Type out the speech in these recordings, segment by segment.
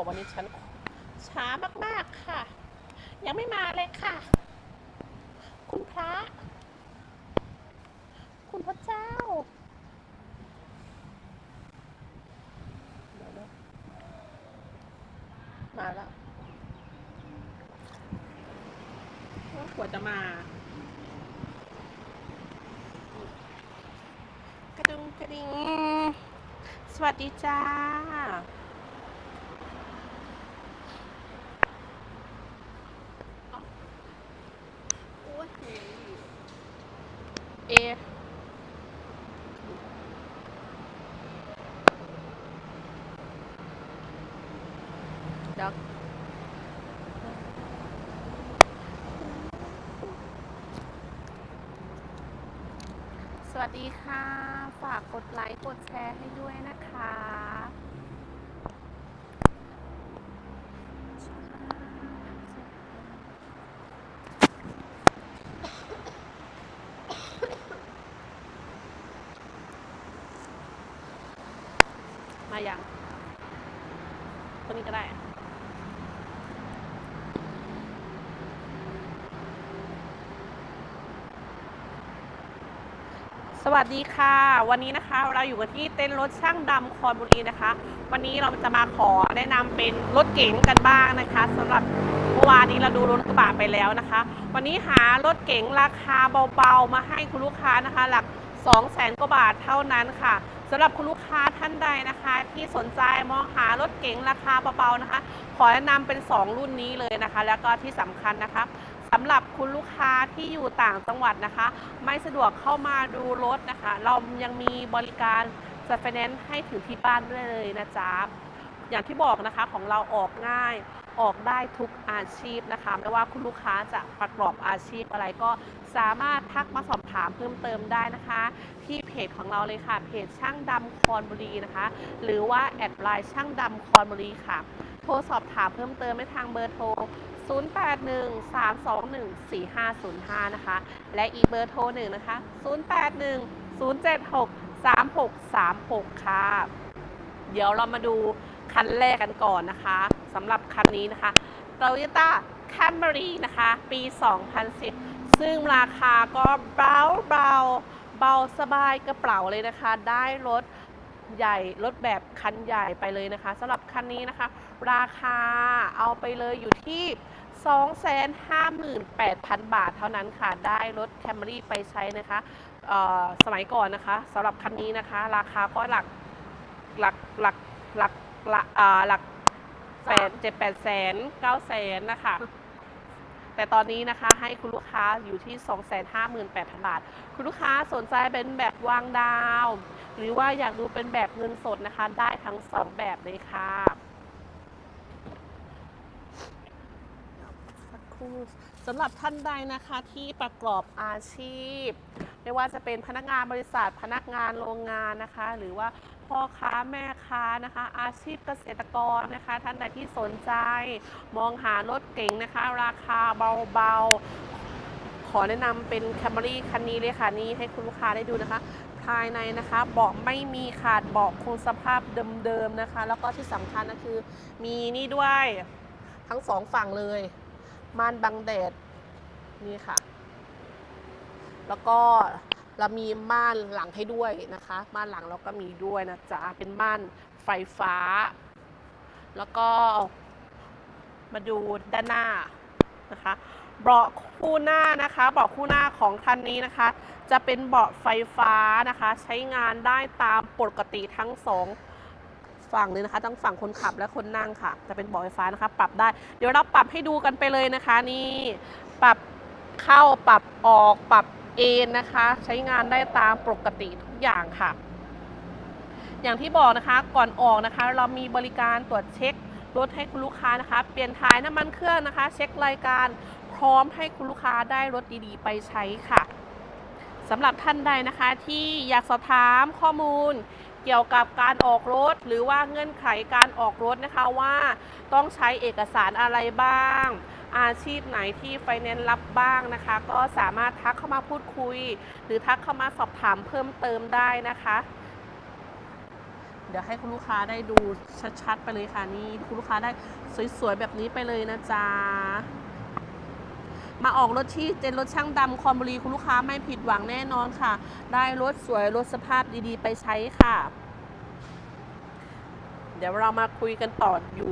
บอกวันนี้ฉันช้ามาก ๆ ค่ะ ยังไม่มาเลยค่ะ คุณพระ คุณพระเจ้าเดี๋ยวมาแล้วกว่าจะมากระดุงกระดิ่งสวัสดีจ้า เอเดี๋ยวสวัสดีค่ะ ฝากกดไลค์ กดแชร์ให้ด้วยนะคะ มาอย่างตัวนี้ก็ได้ สวัสดีค่ะ วันนี้นะคะเราอยู่กันที่เต้นรถช่างดำคอนบุรีนะคะ วันนี้เราจะมาขอแนะนำเป็นรถเก๋งกันบ้างนะคะสำหรับเมื่อวานนี้เราดูรถกระบะไปแล้วนะคะ วันนี้หารถเก๋งราคาเบาๆมาให้คุณลูกค้านะคะ หลัก2 0 0แสนกว่าบาทเท่านั้นค่ะสำหรับคุณลูกค้าท่านใดนะคะ ที่สนใจมองหารถเก๋งราคาเบาๆนะคะ ขอแนะนำเป็น 2 รุ่นนี้เลยนะคะ แล้วก็ที่สำคัญนะคะ สำหรับคุณลูกค้าที่อยู่ต่างจังหวัดนะคะ ไม่สะดวกเข้ามาดูรถนะคะ เรายังมีบริการจัดไฟแนนซ์ให้ถึงที่บ้านด้วยเลยนะจ๊ะอย่างที่บอกนะคะของเราออกง่ายออกได้ทุกอาชีพนะคะ ไม่ว่าคุณลูกค้าจะประกอบอาชีพอะไรก็สามารถทักมาสอบถามเพิ่มเติมได้นะคะ ที่เพจของเราเลยค่ะ เพจช่างดำคอนบุรีนะคะ หรือว่าแอดไลน์ช่างดำคอนบุรีค่ะ ทรสอบถามเพิ่มเติมได้ทางเบอร์โทร 0813214505 นะคะ และอีกเบอร์โทรหนึ่งนะคะ 0810763636 ค่ะ เดี๋ยวเรามาดูคันแรกกันก่อนนะคะสำหรับคันนี้นะคะ Toyota Camry นะคะ ปี 2010 ซึ่งราคาก็เบาเบาเบาสบายกระเป๋าเลยนะคะ ได้รถ ใหญ่รถแบบคันใหญ่ไปเลยนะคะสำหรับคันนี้นะคะ ราคาเอาไปเลยอยู่ที่ 258,000 บาทเท่านั้นค่ะ ได้รถ Camry ไปใช้นะคะสมัยก่อนนะคะสำหรับคันนี้นะคะ ราคาก็หลักหลักหลักหลักหลักหลักแปดเจ็ดแปดแสนเก้าแสนนะคะแต่ตอนนี้นะคะให้คุณลูกค้าอยู่ที่ 258,000 บาท คุณลูกค้าสนใจเป็นแบบวางดาว หรือว่าอยากดูเป็นแบบเงินสดนะคะ ได้ทั้ง2แบบเลยค่ะสักครู่สำหรับท่านใดนะคะที่ประกอบอาชีพ ไม่ว่าจะเป็นพนักงานบริษัทพนักงานโรงงานนะคะ หรือว่าพ่อค้าแม่ค้านะคะ อาชีพเกษตรกรนะคะ ท่านใดที่สนใจ มองหารถเก๋งนะคะ ราคาเบาๆ ขอแนะนำเป็น Camry คันนี้เลยค่ะ นี่ให้คุณลูกค้าได้ดูนะคะ ภายในนะคะเบาะไม่มีขาดเบาะคงสภาพเดิมๆนะคะ แล้วก็ที่สำคัญก็คือมีนี่ด้วยทั้งสองฝั่งเลยม่านบังแดดนี่ค่ะ แล้วก็เรามีม่านหลังให้ด้วยนะคะม่านหลังเราก็มีด้วยนะจ๊ะเป็นม่านไฟฟ้า แล้วก็มาดูด้านหน้านะคะ เบาะคู่หน้านะคะเบาะคู่หน้าของคันนี้นะคะ จะเป็นเบาะไฟฟ้านะคะ ใช้งานได้ตามปกติทั้งสองฝั่งเลยนะคะทั้งฝั่งคนขับและคนนั่งค่ะ จะเป็นเบาะไฟฟ้านะคะ ปรับได้ เดี๋ยวเราปรับให้ดูกันไปเลยนะคะ นี่ปรับเข้าปรับออกปรับเอนนะคะ ใช้งานได้ตามปกติทุกอย่างค่ะ อย่างที่บอกนะคะก่อนออกนะคะ เรามีบริการตรวจเช็ครถให้คุณลูกค้านะคะ เปลี่ยนถ่ายน้ำมันเครื่องนะคะ เช็ครายการ พร้อมให้คุณลูกค้าได้รถดีๆ ไปใช้ค่ะสำหรับท่านใดนะคะที่อยากสอบถามข้อมูลเกี่ยวกับการออกรถ หรือว่าเงื่อนไขการออกรถนะคะว่าต้องใช้เอกสารอะไรบ้าง อาชีพไหนที่ไฟแนนซ์รับบ้างนะคะ ก็สามารถทักเข้ามาพูดคุย หรือทักเข้ามาสอบถามเพิ่มเติมได้นะคะ เดี๋ยวให้คุณลูกค้าได้ดูชัดๆ ไปเลยค่ะนี่คุณลูกค้าได้สวยๆแบบนี้ไปเลยนะจ๊ะ มาออกรถที่เจนรถช่างดำคอนบุรีคุณลูกค้าไม่ผิดหวังแน่นอนค่ะ ได้รถสวยรถสภาพดีๆ ไปใช้ค่ะ เดี๋ยวเรามาคุยกันต่ออยู่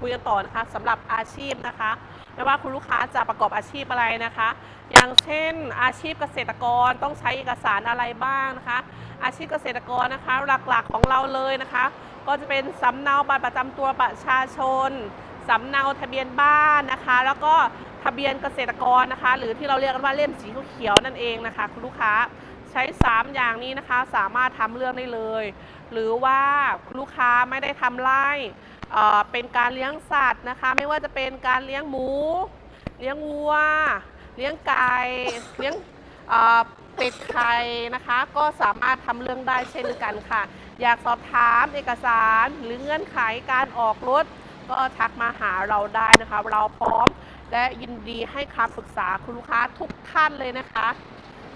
คุยกันต่อนะคะสำหรับอาชีพนะคะไม่ว่าคุณลูกค้าจะประกอบอาชีพอะไรนะคะ อย่างเช่นอาชีพเกษตรกรต้องใช้เอกสารอะไรบ้างนะคะ อาชีพเกษตรกรนะคะหลักๆของเราเลยนะคะ ก็จะเป็นสำเนาบัตรประจำตัวประชาชนสำเนาทะเบียนบ้านนะคะ แล้วก็ ทะเบียนเกษตรกรนะคะ หรือที่เราเรียกกันว่าเล่มสีเขียวนั่นเองนะคะคุณลูกค้าใช้ 3 อย่างนี้นะคะสามารถทำเรื่องได้เลย หรือว่าคุณลูกค้าไม่ได้ทำไร่เป็นการเลี้ยงสัตว์นะคะ ไม่ว่าจะเป็นการเลี้ยงหมู เลี้ยงวัว เลี้ยงไก่เลี้ยงเป็ดไข่นะคะ ก็สามารถทำเรื่องได้เช่นกันค่ะ อยากสอบถามเอกสารหรือเงื่อนไขการออกรถก็ทักมาหาเราได้นะคะ เราพร้อม และยินดีให้คำปรึกษาคุณลูกค้าทุกท่านเลยนะคะ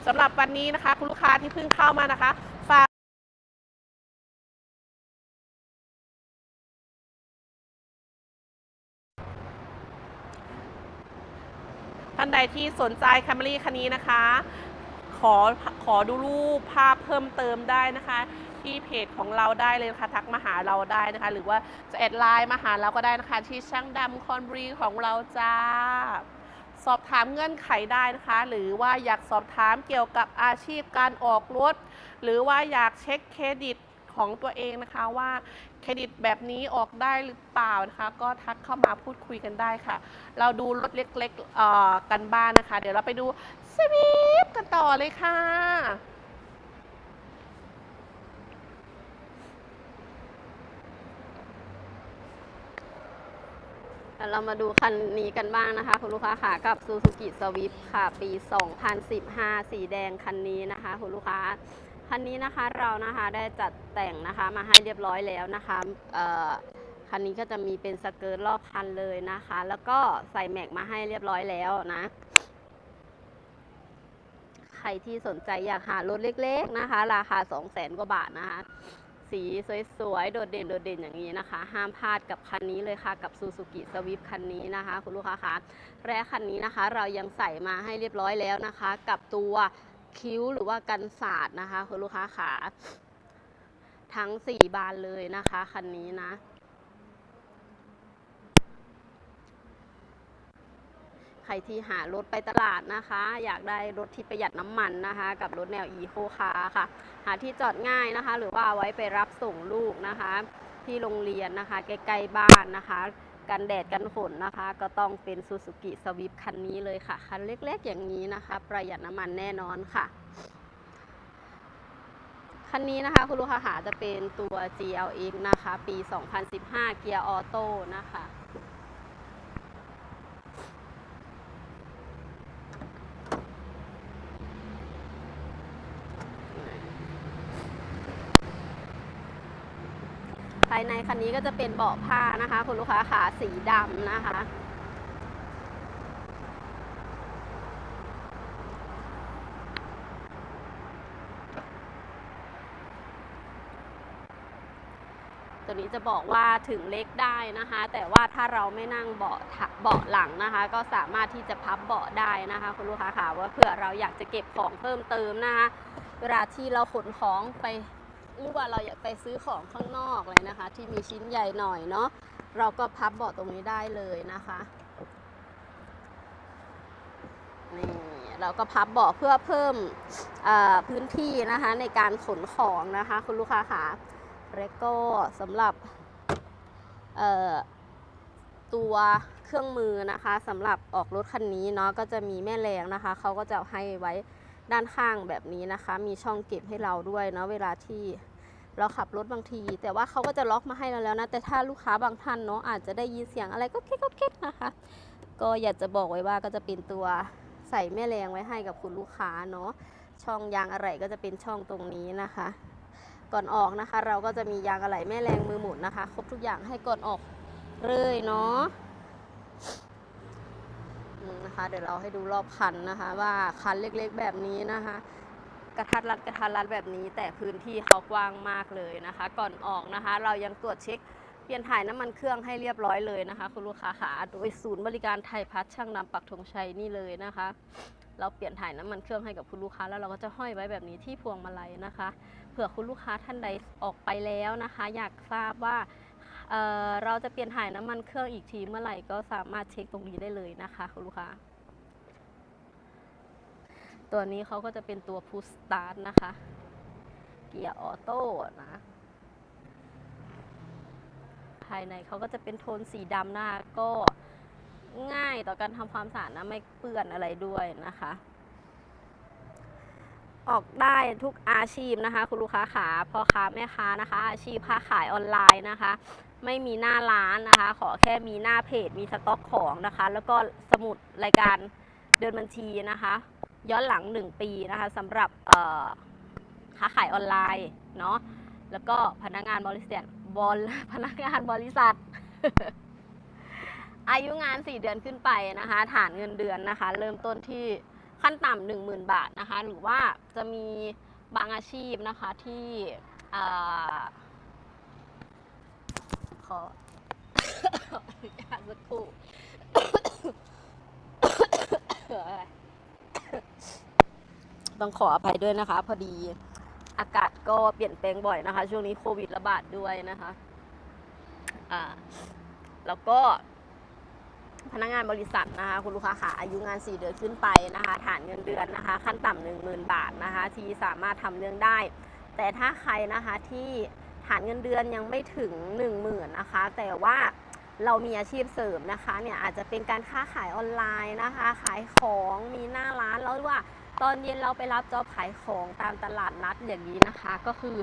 สำหรับวันนี้นะคะ คุณลูกค้าที่เพิ่งเข้ามานะคะฝากท่านใดที่สนใจแคมรี่คันนี้นะคะ ขอขอดูรูปภาพเพิ่มเติมได้นะคะ ที่เพจของเราได้เลยนะคะทักมาหาเราได้นะคะ หรือว่าจะแอดไลน์มาหาเราก็ได้นะคะ ที่ช่างดำคอนบรีของเราจ้า สอบถามเงื่อนไขได้นะคะ หรือว่าอยากสอบถามเกี่ยวกับอาชีพการออกรถ หรือว่าอยากเช็คเครดิตของตัวเองนะคะว่าเครดิตแบบนี้ออกได้หรือเปล่านะคะ ก็ทักเข้ามาพูดคุยกันได้ค่ะ เราดูรถเล็กๆกันบ้านนะคะ เดี๋ยวเราไปดูสวีปกันต่อเลยค่ะ แล้ว เรามาดูคันนี้กันบ้างนะคะ คุณลูกค้าค่ะกับ Suzuki Swift ค่ะ ปี 2015 สีแดงคันนี้นะคะ คุณลูกค้าคันนี้นะคะเรานะคะได้จัดแต่งนะคะมาให้เรียบร้อยแล้วนะคะคันนี้ก็จะมีเป็นสเกิร์ตรอบคันเลยนะคะ แล้วก็ใส่แม็กมาให้เรียบร้อยแล้วนะ ใครที่สนใจอยากหารถเล็ก ๆนะคะ ราคา 2 0 0แสนกว่าบาทนะคะ สีสวยๆ โดดเด่นโดดเด่นอย่างนี้นะคะ ห้ามพลาดกับคันนี้เลยค่ะ กับซูซูกิสวิฟคันนี้นะคะ คุณลูกค้าคะและคันนี้นะคะ เรายังใส่มาให้เรียบร้อยแล้วนะคะ กับตัวคิ้วหรือว่ากันศาสตร์นะคะ คุณลูกค้าขาทั้ง 4 บานเลยนะคะ คันนี้นะ ใครที่หารถไปตลาดนะคะ อยากได้รถที่ประหยัดน้ำมันนะคะ กับรถแนวอีโคคาค่ะ หาที่จอดง่ายนะคะ หรือว่าเอาไว้ไปรับส่งลูกนะคะ ที่โรงเรียนนะคะใกล้ๆบ้านนะคะกันแดดกันฝนนะคะ ก็ต้องเป็นซูซูกิสวิฟคันนี้เลยค่ะ คันเล็กๆอย่างนี้นะคะ ประหยัดน้ำมันแน่นอนค่ะ คันนี้นะคะ คุณลูกค้าหาจะเป็นตัว GLX นะคะ ปี 2015 เกียร์ออโต้นะคะ ภายในคันนี้ก็จะเป็นเบาะผ้านะคะคุณลูกค้าขาสีดำนะคะ ตัวนี้จะบอกว่าถึงเล็กได้นะคะ แต่ว่าถ้าเราไม่นั่งเบาะเบาะหลังนะคะ ก็สามารถที่จะพับเบาะได้นะคะคุณลูกค้าค่ะว่าเผื่อเราอยากจะเก็บของเพิ่มเติมนะคะเวลาที่เราขนของไป หรือว่าเราอยากไปซื้อของข้างนอกเลยนะคะ ที่มีชิ้นใหญ่หน่อยเนาะเราก็พับเบาะตรงนี้ได้เลยนะคะนี่เราก็พับเบาะเพื่อเพิ่มพื้นที่นะคะในการขนของนะคะ คุณลูกค้าค่ะแล้วก็สำหรับตัวเครื่องมือนะคะสำหรับออกรถคันนี้เนาะก็จะมีแม่แรงนะคะเขาก็จะให้ไว้ด้านข้างแบบนี้นะคะ มีช่องเก็บให้เราด้วยเนาะเวลาที่ เราขับรถบางที แต่ว่าเขาก็จะล็อกมาให้เราแล้วนะ แต่ถ้าลูกค้าบางท่านเนาะอาจจะได้ยินเสียงอะไรก็เก๊กก็เก๊กนะคะ ก็อยากจะบอกไว้ว่าก็จะเป็นตัวใส่แม่แรงไว้ให้กับคุณลูกค้าเนาะช่องยางอะไหล่ก็จะเป็นช่องตรงนี้นะคะ ก่อนออกนะคะ เราก็จะมียางอะไหล่แม่แรงมือหมุนนะคะ ครบทุกอย่างให้ก่อนออกเลยเนาะนะคะ เดี๋ยวเราให้ดูรอบคันนะคะ ว่าคันเล็กๆแบบนี้นะคะ กระทัดรัดกระทัดรัดแบบนี้ แต่พื้นที่เขากว้างมากเลยนะคะ ก่อนออกนะคะ เรายังตรวจเช็คเปลี่ยนถ่ายน้ำมันเครื่องให้เรียบร้อยเลยนะคะ คุณลูกค้าค่ะโดยศูนย์บริการไทยพัฒช่างนำปักธงชัยนี่เลยนะคะ เราเปลี่ยนถ่ายน้ำมันเครื่องให้กับคุณลูกค้า แล้วเราก็จะห้อยไว้แบบนี้ที่พวงมาลัยนะคะ เผื่อคุณลูกค้าท่านใดออกไปแล้วนะคะ อยากทราบว่าเเราจะเปลี่ยนถ่ายน้ำมันเครื่องอีกทีเมื่อไหร่ก็สามารถเช็คตรงนี้ได้เลยนะคะ คุณลูกค้า ตัวนี้เขาก็จะเป็นตัวพุ s สตาร์นะคะ เกียร์ออโต้นะ ภายในเขาก็จะเป็นโทนสีดำหน้าก็ง่ายต่อการทำความสะอาดนะ ไม่เปื้อนอะไรด้วยนะคะ ออกได้ทุกอาชีพนะคะ คุณลูกค้าขาพ่อค้าแม่ค้านะคะ อาชีพค้าขายออนไลน์นะคะ ไม่มีหน้าร้านนะคะ ขอแค่มีหน้าเพจมีสต็อกของนะคะ แล้วก็สมุดรายการเดินบัญชีนะคะ ย้อนหลัง 1 ปีนะคะสำหรับค้าขายออนไลน์เนาะแล้วก็พนักงานบริษัทบอลพนักงานบริษัท อายุงาน 4 เดือนขึ้นไปนะคะ ฐานเงินเดือนนะคะ เริ่มต้นที่ขั้นต่ำหนึ่งหมื่นบาทนะคะ หรือว่าจะมีบางอาชีพนะคะที่เขอขออนุญาตสักครู่อะไร ต้องขออภัยด้วยนะคะ พอดีอากาศก็เปลี่ยนแปลงบ่อยนะคะ ช่วงนี้โควิดระบาดด้วยนะคะอ่าแล้วก็พนักงานบริษัทนะคะ คุณลูกค้าค่ะอายุงาน 4 เดือนขึ้นไปนะคะ ฐานเงินเดือนนะคะ ขั้นต่ำหนึ่งหมื่นบาทนะคะ ที่สามารถทำเรื่องได้ แต่ถ้าใครนะคะที่ฐานเงินเดือนยังไม่ถึง 1 0,000นะคะ แต่ว่าเรามีอาชีพเสริมนะคะเนี่ยอาจจะเป็นการค้าขายออนไลน์นะคะ ขายของมีหน้าร้านแล้วว่า ตอนเย็นเราไปรับจอบขายของตามตลาดนัดอย่างนี้นะคะ ก็คือ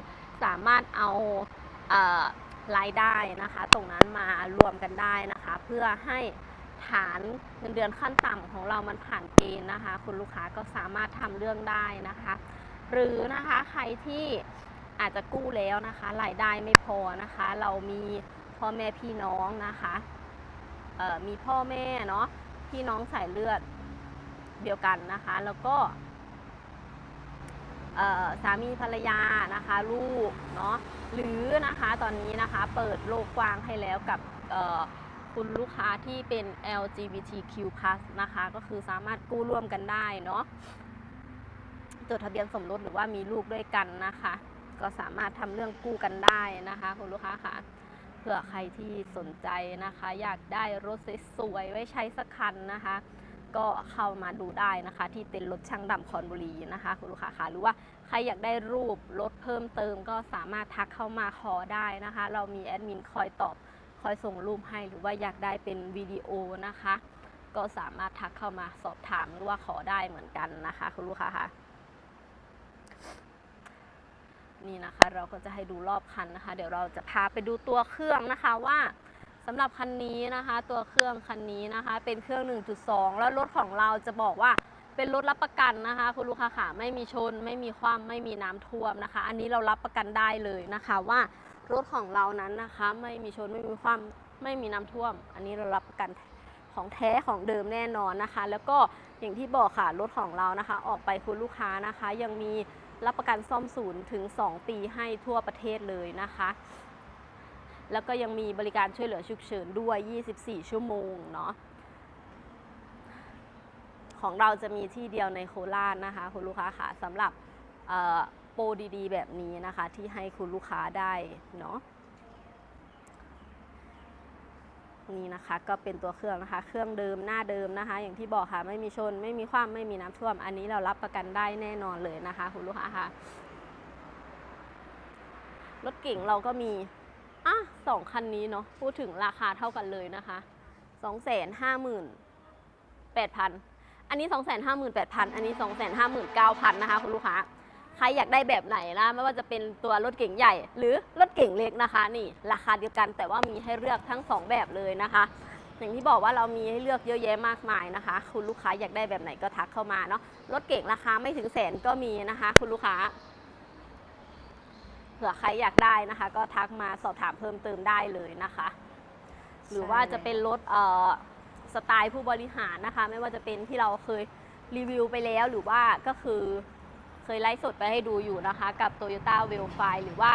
สามารถเอาเอ่อรายได้นะคะ ตรงนั้นมารวมกันได้นะคะ เพื่อให้ฐานเงินเดือนขั้นต่ำของเรามันผ่านเกณฑ์นะคะ คุณลูกค้าก็สามารถทำเรื่องได้นะคะ หรือนะคะใครที่อาจจะกู้แล้วนะคะรายได้ไม่พอนะคะ เรามีพ่อแม่พี่น้องนะคะมีพ่อแม่เนาะพี่น้องสายเลือด เดียวกันนะคะ แล้วก็สามีภรรยานะคะลูกเนาะหรือนะคะตอนนี้นะคะเปิดโลกกว้างให้แล้วกับคุณลูกค้าที่เป็น LGBTQ+ นะคะก็คือสามารถกู้ร่วมกันได้เนาะจดทะเบียนสมรสหรือว่ามีลูกด้วยกันนะคะ ก็สามารถทำเรื่องกู้กันได้นะคะคุณลูกค้าค่ะเผื่อใครที่สนใจนะคะ อยากได้รถสวยๆไว้ใช้สักคันนะคะ ก็เข้ามาดูได้นะคะ ที่เต็นท์รถช่างดำคอนบุรีนะคะ คุณลูกค้าคะหรือว่าใครอยากได้รูปรถเพิ่มเติมก็สามารถทักเข้ามาขอได้นะคะ เรามีแอดมินคอยตอบคอยส่งรูปให้หรือว่าอยากได้เป็นวิดีโอนะคะ ก็สามารถทักเข้ามาสอบถามหรือว่าขอได้เหมือนกันนะคะ คุณลูกค้าคะนี่นะคะเราก็จะให้ดูรอบคันนะคะ เดี๋ยวเราจะพาไปดูตัวเครื่องนะคะว่า สำหรับคันนี้นะคะ ตัวเครื่องคันนี้นะคะ เป็นเครื่อง 1.2 แล้วรถของเราจะบอกว่าเป็นรถรับประกันนะคะ คุณลูกค้าค่ะไม่มีชน ไม่มีความไม่มีน้ำท่วมนะคะ อันนี้เรารับประกันได้เลยนะคะว่ารถของเรานั้นนะคะ ไม่มีชนไม่มีความไม่มีน้ำท่วม อันนี้เรารับประกันของแท้ของเดิมแน่นอนนะคะ แล้วก็อย่างที่บอกค่ะรถของเรานะคะ ออกไปคุณลูกค้านะคะ ยังมีรับประกันซ่อมศูนย์ถึง 2 ปีให้ทั่วประเทศเลยนะคะ แล้วก็ยังมีบริการช่วยเหลือฉุกเฉินด้วย 24 ชั่วโมงเนาะของเราจะมีที่เดียวในโคราชนะคะ คุณลูกค้าค่ะสำหรับโปรดีๆ แบบนี้นะคะ ที่ให้คุณลูกค้าได้เนาะนี่นะคะก็เป็นตัวเครื่องนะคะ เครื่องเดิมหน้าเดิมนะคะ อย่างที่บอกค่ะไม่มีชน ไม่มีความไม่มีน้ำท่วม อันนี้เรารับประกันได้แน่นอนเลยนะคะ คุณลูกค้าค่ะรถเก่งเราก็มี อะสองคันนี้เนาะพูดถึงราคาเท่ากันเลยนะคะสองแสนห้าหมื่นแปดพันอันนี้สองแสนห้าหมื่นแปดพันอันนี้สองแสนห้าหมื่นเก้าพันนะคะคุณลูกค้าใครอยากได้แบบไหนนะไม่ว่าจะเป็นตัวรถเก่งใหญ่ หรือรถเก่งเล็กนะคะ นี่ราคาเดียวกันแต่ว่ามีให้เลือกทั้งสองแบบเลยนะคะ อย่างที่บอกว่าเรามีให้เลือกเยอะแยะมากมายนะคะ คุณลูกค้าอยากได้แบบไหนก็ทักเข้ามาเนาะรถเก่งราคาไม่ถึงแสนก็มีนะคะ คุณลูกค้า ผื่อใครอยากได้นะคะ ก็ทักมาสอบถามเพิ่มเติมได้เลยนะคะ หรือว่าจะเป็นรถเอ่อสไตล์ผู้บริหารนะคะ ไม่ว่าจะเป็นที่เราเคยรีวิวไปแล้ว หรือว่าก็คือเคยไลฟ์สดไปให้ดูอยู่นะคะ กับ Toyota w e l f i หรือว่า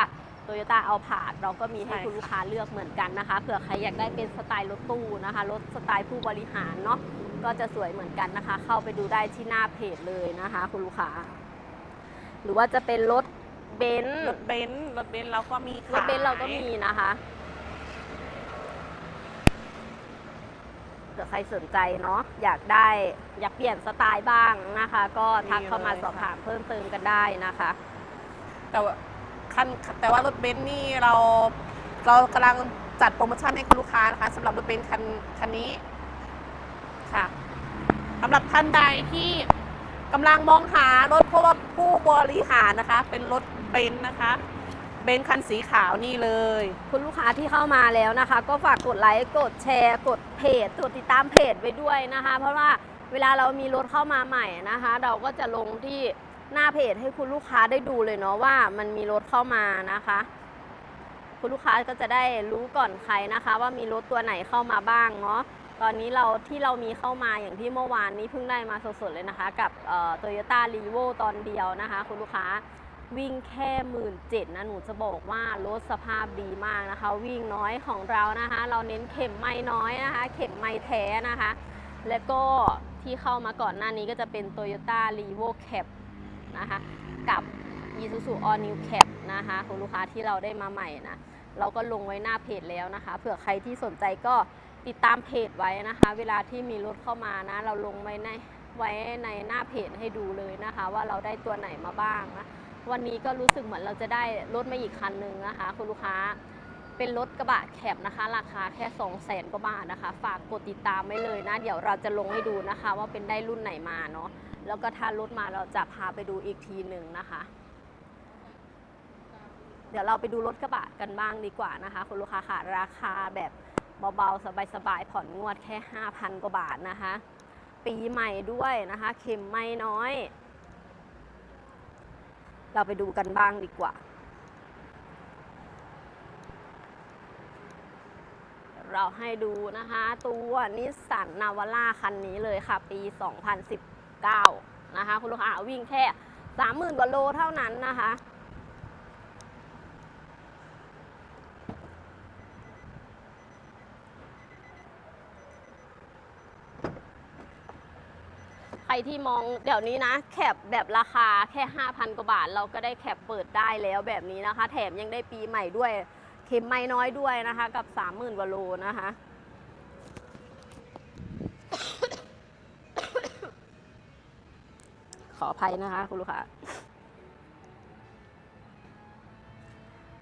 Toyota a l p a r d เราก็มีให้คุณลูกค้าเลือกเหมือนกันนะคะเผื่อใครอยากได้เป็นสไตล์รถตู้นะคะรถสไตล์ผู้บริหารเนาะก็จะสวยเหมือนกันนะคะ เข้าไปดูได้ที่หน้าเพจเลยนะคะ คุณลูกค้า หรือว่าจะเป็นรถ เบนซ์รถเบนซ์รถเบนซ์เราก็มีรถเบนซ์เราก็มีนะคะเผื่อใครสนใจเนาะอยากได้อยากเปลี่ยนสไตล์บ้างนะคะ ก็ทักเข้ามาสอบถามเพิ่มเติมกันได้นะคะ แต่ว่าคันแต่ว่ารถเบนซ์นี่เราเรากำลังจัดโปรโมชั่นให้คุณลูกค้านะคะสำหรับรถเบนซ์คันคันนี้ค่ะสำหรับท่านใดที่ กำลังมองหารถเพราะว่าผู้บริหารนะคะ เป็นรถเบนซ์นะคะ เบนซ์คันสีขาวนี่เลย คุณลูกค้าที่เข้ามาแล้วนะคะ ก็ฝากกดไลค์กดแชร์ กดเพจกดติดตามเพจไว้ด้วยนะคะ เพราะว่าเวลาเรามีรถเข้ามาใหม่นะคะ เราก็จะลงที่หน้าเพจให้คุณลูกค้าได้ดูเลยเนาะว่ามันมีรถเข้ามานะคะ คุณลูกค้าก็จะได้รู้ก่อนใครนะคะ ว่ามีรถตัวไหนเข้ามาบ้างเนาะ ตอนนี้เราที่เรามีเข้ามาอย่างที่เมื่อวานนี้เพิ่งได้มาสดๆเลยนะคะ กับโตโยต้ารีโวตอนเดียวนะคะ คุณลูกค้าวิ่งแค่หมื่นเจ็ดนะหนูจะบอกว่ารถสภาพดีมากนะคะ วิ่งน้อยของเรานะคะ เราเน้นเข็มไม่น้อยนะคะ เข็มไม่แท้นะคะ แล้วก็ที่เข้ามาก่อนหน้านี้ก็จะเป็น Toyota r e v o Cap นะคะ กับ Isuzu All New Cap นะคะคุณลูกค้าที่เราได้มาใหม่นะ เราก็ลงไว้หน้าเพจแล้วนะคะ เผื่อใครที่สนใจก็ ติดตามเพจไว้นะคะ เวลาที่มีรถเข้ามานะ เราลงไว้ในไว้ในหน้าเพจให้ดูเลยนะคะ ว่าเราได้ตัวไหนมาบ้างนะวันนี้ก็รู้สึกเหมือนเราจะได้รถมาอีกคันหนึ่งนะคะ คุณลูกค้าเป็นรถกระบะแคบนะคะ ราคาแค่ 2 0 0แสนกว่าบาทนะคะ ฝากกดติดตามไว้เลยนะ เดี๋ยวเราจะลงให้ดูนะคะ ว่าเป็นได้รุ่นไหนมาเนาะแล้วก็ถ้ารถมาเราจะพาไปดูอีกทีหนึ่งนะคะ เดี๋ยวเราไปดูรถกระบะกันบ้างดีกว่านะคะ คุณลูกค้าค่ะราคาแบบ เบาๆ สบายๆ ผ่อนงวดแค่ 5,000 กว่าบาทนะคะ ปีใหม่ด้วยนะคะ เข็มไม่น้อย เราไปดูกันบ้างดีกว่า เราให้ดูนะคะ ตัวนิสสันนาวาร่าคันนี้เลยค่ะ ปี 2019 นะคะ คุณลูกค้าวิ่งแค่ 30,000 กว่าโลเท่านั้นนะคะ ที่มองเดี๋ยวนี้นะ แคปแบบราคาแค่ 5,000 กว่าบาท เราก็ได้แคปเปิดได้แล้วแบบนี้นะคะ แถมยังได้ปีใหม่ด้วยเข็มไม่น้อยด้วยนะคะ กับ 30,000กว่าโลนะคะขออภัยนะคะ คุณลูกค้า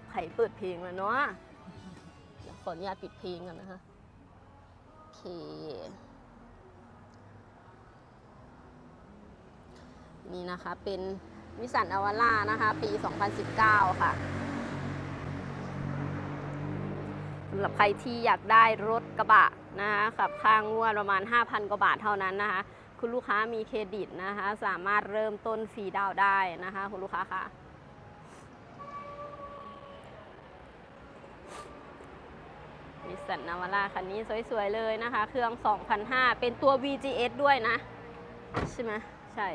ใครเปิดเพลงแล้วเนาะขออนุญาตปิดเพลงกันนะคะ โอเค นี่นะคะเป็นวิสันอวาร่านะคะปี 2019 ค่ะสำหรับใครที่อยากได้รถกระบะนะคะขับค่างวดประมาณ 5,000 กว่าบาทเท่านั้นนะคะ คุณลูกค้ามีเครดิตนะคะ สามารถเริ่มต้นฟรีดาวได้นะคะ คุณลูกค้าค่ะนิสสันนาวาร่าคันนี้สวย ๆ เลยนะคะ เครื่อง 2,500 เป็นตัว VGS ด้วยนะ ใช่ไหมใช่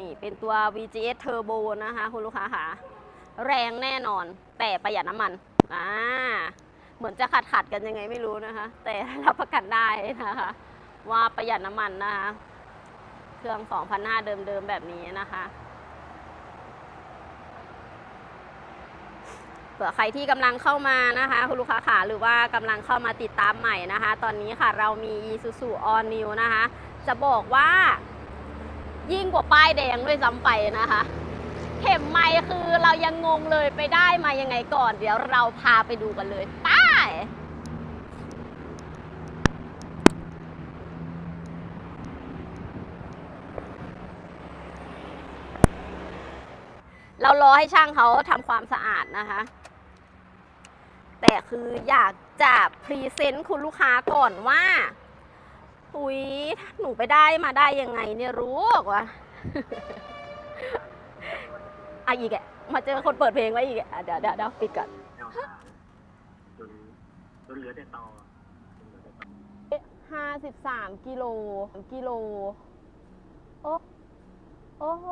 นี่เป็นตัว VGS Turbo นะคะคุณลูกค้าค่ะ แรงแน่นอนแต่ประหยัดน้ำมันอ่าเหมือนจะขัดขัดกันยังไงไม่รู้นะคะ แต่รับประกันได้นะคะ ว่าประหยัดน้ำมันนะคะ เครื่อง 2,500 เดิมๆ แบบนี้นะคะเผื่อใครที่กำลังเข้ามานะคะ คุณลูกค้าค่ะหรือว่ากำลังเข้ามาติดตามใหม่นะคะ ตอนนี้ค่ะเรามี Isuzu All New นะคะ จะบอกว่า ยิ่งกว่าป้ายแดงด้วยซ้ำไปนะคะ เข็มไม้คือเรายังงงเลยไปได้มายังไงก่อน เดี๋ยวเราพาไปดูกันเลยไป้ายเรารอให้ช่างเขาทำความสะอาดนะคะ แต่คืออยากจะพรีเซนต์คุณลูกค้าก่อนว่า อุ้ยหนูไปได้มาได้ยังไงเนี่ยรู้กว่าอะอีกแกมาเจอคนเปิดเพลงไว้อีกแกอะเดี๋ยวเดี๋ยวเดี๋ยวปิดก่อนจนเหลือแต่ตอจนเหลือแต่ตอห้าสิบสามกิโลกิโล โอ้โอ้โห